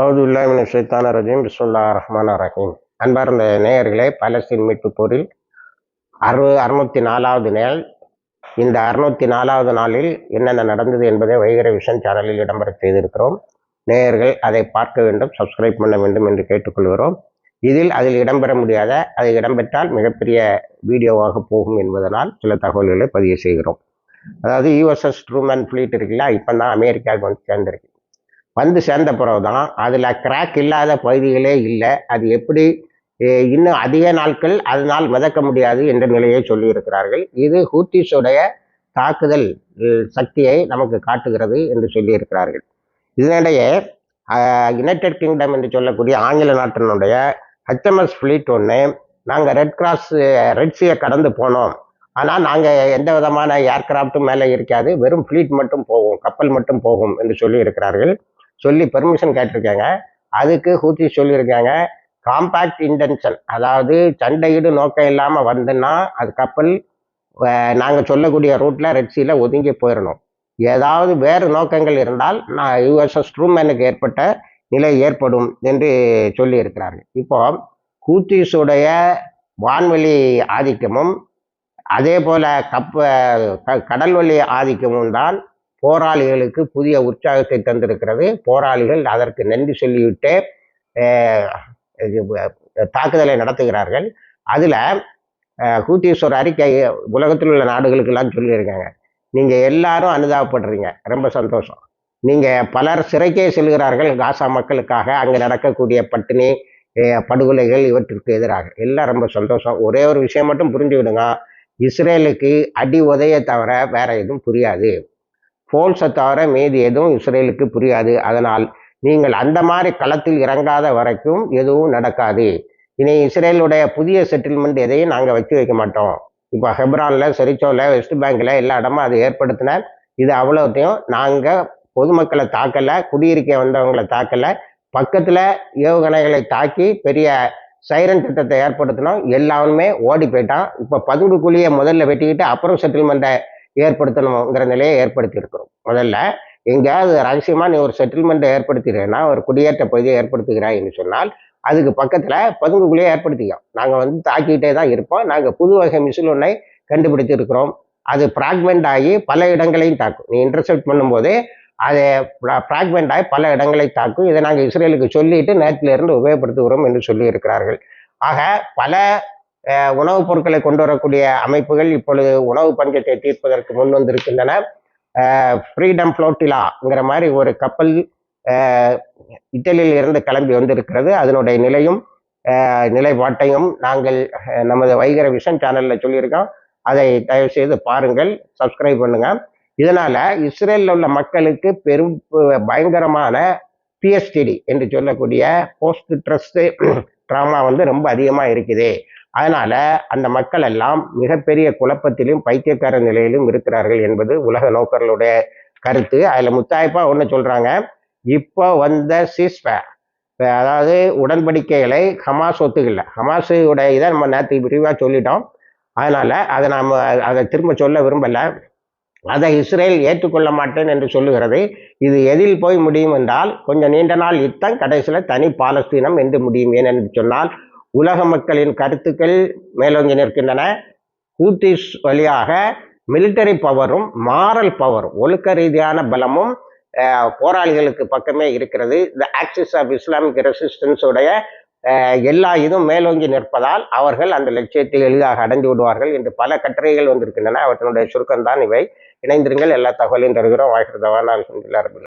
அவது இல்லாமின் ஷைத்தான ரஜீம். பிஸ்முல்லா ரஹ்மான் ரஹீம். அன்பார்ந்த நேயர்களே பலஸ்தீன் மீட்பு போரில் அறு அறுநூத்தி நாலாவது நாள். இந்த அறுநூத்தி நாலாவது நாளில் என்னென்ன நடந்தது என்பதை வைகர விஷன் சேனலில் இடம்பெற செய்திருக்கிறோம். நேயர்கள் அதை பார்க்க வேண்டும் சப்ஸ்கிரைப் பண்ண வேண்டும் என்று கேட்டுக்கொள்கிறோம். இதில் அதில் இடம்பெற முடியாத அது இடம்பெற்றால் மிகப்பெரிய வீடியோவாக போகும் என்பதனால் சில தகவல்களை பதிவு செய்கிறோம். அதாவது யூஎஸ்எஸ் ட்ரூமேன் ஃப்ளீட் இருக்குல்ல இப்போ தான் அமெரிக்காவுக்கு வந்து சேர்ந்திருக்கு. வந்து சேர்ந்த பிறகு தான் அதில் கிராக் இல்லாத பகுதிகளே இல்லை. அது எப்படி இன்னும் அதிக நாட்கள் அதனால் மிதக்க முடியாது என்ற நிலையை சொல்லியிருக்கிறார்கள். இது ஹூத்திஸுடைய தாக்குதல் சக்தியை நமக்கு காட்டுகிறது என்று சொல்லியிருக்கிறார்கள். இதனிடையே யுனைடெட் கிங்டம் என்று சொல்லக்கூடிய ஆங்கில நாட்டினுடைய ஹெச்எம்எஸ் ஃப்ளீட் ஒன்று நாங்கள் ரெட் கிராஸ் ரெட்ஸியை கடந்து போனோம். ஆனால் நாங்கள் எந்த விதமான ஏர்கிராஃப்ட்டும் மேலே இருக்காது. வெறும் ஃப்ளீட் மட்டும் போகும் கப்பல் மட்டும் போகும் என்று சொல்லி இருக்கிறார்கள் சொல்லி பெர்மிஷன் கேட்டிருக்காங்க. அதுக்கு ஹூத்தி சொல்லியிருக்காங்க. காம்பேக்ட் இன்டென்ஷன் அதாவது சண்டையீடு நோக்கம் இல்லாமல் வந்துன்னா அது கப்பல் நாங்கள் சொல்லக்கூடிய ரூட்டில் ரெட்சியில் ஒதுங்கி போயிடணும் ஏதாவது வேறு நோக்கங்கள் இருந்தால் நான் யுஎஸ்எஸ் ட்ரூமேனுக்கு ஏற்பட்ட நிலை ஏற்படும் என்று சொல்லியிருக்கிறார்கள். இப்போ கூத்தீஸுடைய வான்வெளி ஆதிக்கமும் அதே போல் கப்ப கடல்வழி ஆதிக்கமும் தான் போராளிகளுக்கு புதிய உற்சாகத்தை தந்திருக்கிறது. போராளிகள் அதற்கு நன்றி சொல்லிவிட்டு தாக்குதலை நடத்துகிறார்கள். அதில் கூத்தீஸ்வரர் அறிக்கை உலகத்தில் உள்ள நாடுகளுக்கெல்லாம் சொல்லியிருக்காங்க. நீங்கள் எல்லாரும் அனுதாபப்படுறீங்க. ரொம்ப சந்தோஷம். நீங்கள் பலர் சிறைக்கே செல்கிறார்கள். காசா மக்களுக்காக அங்கே நடக்கக்கூடிய பட்டினி படுகொலைகள் இவற்றிற்கு எதிராக. எல்லாம் ரொம்ப சந்தோஷம். ஒரே ஒரு விஷயம் மட்டும் புரிஞ்சு விடுங்க இஸ்ரேலுக்கு அடி உதைய தவிர வேற எதுவும் புரியாது. போல்ஸை தவிர மீதி எதுவும் இஸ்ரேலுக்கு புரியாது. அதனால் நீங்கள் அந்த மாதிரி களத்தில் இறங்காத வரைக்கும் எதுவும் நடக்காது. இனி இஸ்ரேலுடைய புதிய செட்டில்மெண்ட் எதையும் நாங்கள் வச்சு வைக்க மாட்டோம். இப்போ ஹெப்ரானில் செரிச்சோவில் வெஸ்ட் பேங்கில் எல்லா இடமும் அது ஏற்படுத்தின இது அவ்வளோத்தையும் நாங்கள் பொதுமக்களை தாக்கலை குடியிருக்க வந்தவங்களை தாக்கலை. பக்கத்தில் ஏவுகணைகளை தாக்கி பெரிய சைரன் திட்டத்தை ஏற்படுத்தினோம். எல்லாருமே ஓடி போயிட்டான். இப்போ பதுங்கு குழியை முதல்ல வெட்டிக்கிட்டு அப்புறம் செட்டில்மெண்ட்டை ஏற்படுத்தணுங்கிற நிலையை ஏற்படுத்தி இருக்கிறோம் முதல்ல எங்கேயாவது ரகசியமாக நீ ஒரு செட்டில்மெண்ட்டை ஏற்படுத்துகிறேன்னா ஒரு குடியேற்ற பகுதியை ஏற்படுத்துகிறாய் என்று சொன்னால் அதுக்கு பக்கத்தில் பதுங்குக்குள்ளேயே ஏற்படுத்திக்கோம் நாங்கள் வந்து தாக்கிக்கிட்டே தான் இருப்போம். நாங்கள் புது வகை மிசில் ஒன்றை கண்டுபிடித்து இருக்கிறோம் அது ஃப்ராக்மெண்ட் ஆகி பல இடங்களையும் தாக்கும். நீ இன்டர்செப்ட் பண்ணும்போது அதை ஃப்ராக்மெண்ட் ஆகி பல இடங்களை தாக்கும். இதை நாங்கள் இஸ்ரேலுக்கு சொல்லிட்டு நேரத்திலிருந்து உபயோகப்படுத்துகிறோம் என்று சொல்லி இருக்கிறார்கள் ஆக பல உணவுப் பொருட்களை கொண்டு வரக்கூடிய அமைப்புகள் இப்பொழுது உணவு பஞ்சத்தை தீர்ப்பதற்கு முன் வந்திருக்கின்றன. ஃப்ரீடம் ஃப்ளோட்டிலாங்கிற மாதிரி ஒரு கப்பல் இட்டலியில் இருந்து கிளம்பி வந்திருக்கிறது. அதனுடைய நிலையும் நிலைப்பாட்டையும் நாங்கள் நமது வைகர விஷன் சேனலில் சொல்லியிருக்கோம். அதை தயவு செய்து பாருங்கள் சப்ஸ்கிரைப் பண்ணுங்க. இதனால் இஸ்ரேலில் உள்ள மக்களுக்கு பெரும் பயங்கரமான பிஎஸ்டிடி என்று சொல்லக்கூடிய போஸ்ட் ட்ரஸ்ட் ட்ராமா வந்து ரொம்ப அதிகமாக இருக்குது. அதனால அந்த மக்கள் எல்லாம் மிகப்பெரிய குழப்பத்திலும் பைத்தியக்கார நிலையிலும் இருக்கிறார்கள் என்பது உலக நோக்கர்களுடைய கருத்து. அதில் முத்தாய்ப்பா ஒன்று சொல்கிறாங்க இப்போ வந்த சீஸ்பேர் அதாவது உடன்படிக்கைகளை ஹமாஸ் ஒத்துக்கல. ஹமாஸுடைய இதை நம்ம நேற்று விரிவாக சொல்லிட்டோம். அதனால் அதை நாம் அதை திரும்ப சொல்ல விரும்பலை. அதை இஸ்ரேல் ஏற்றுக்கொள்ள மாட்டேன் என்று சொல்லுகிறது. இது எதில் போய் முடியும் என்றால் கொஞ்சம் நீண்ட நாள் யுத்தம் கடைசியில் தனி பாலஸ்தீனம் என்று முடியும். ஏனென்று சொன்னால் உலக மக்களின் கருத்துக்கள் மேலோங்கி நிற்கின்றன. கூத்திஸ் வழியாக மிலிட்டரி பவரும் மாரல் பவரும் ஒழுக்க ரீதியான பலமும் போராளிகளுக்கு பக்கமே இருக்கிறது. இந்த ஆக்சிஸ் ஆஃப் இஸ்லாமிக் ரெசிஸ்டன்ஸுடைய எல்லா இதுவும் மேலோங்கி நிற்பதால் அவர்கள் அந்த லட்சியத்தை எளிதாக அடைந்து விடுவார்கள் என்று பல கட்டுரைகள் வந்திருக்கின்றன. அவற்றினுடைய சுருக்கம்தான் இவை. இணைந்திருங்கள். எல்லா தகவலையும் தருகிறோம். வாழ்கிறதவான அலமதுல்லா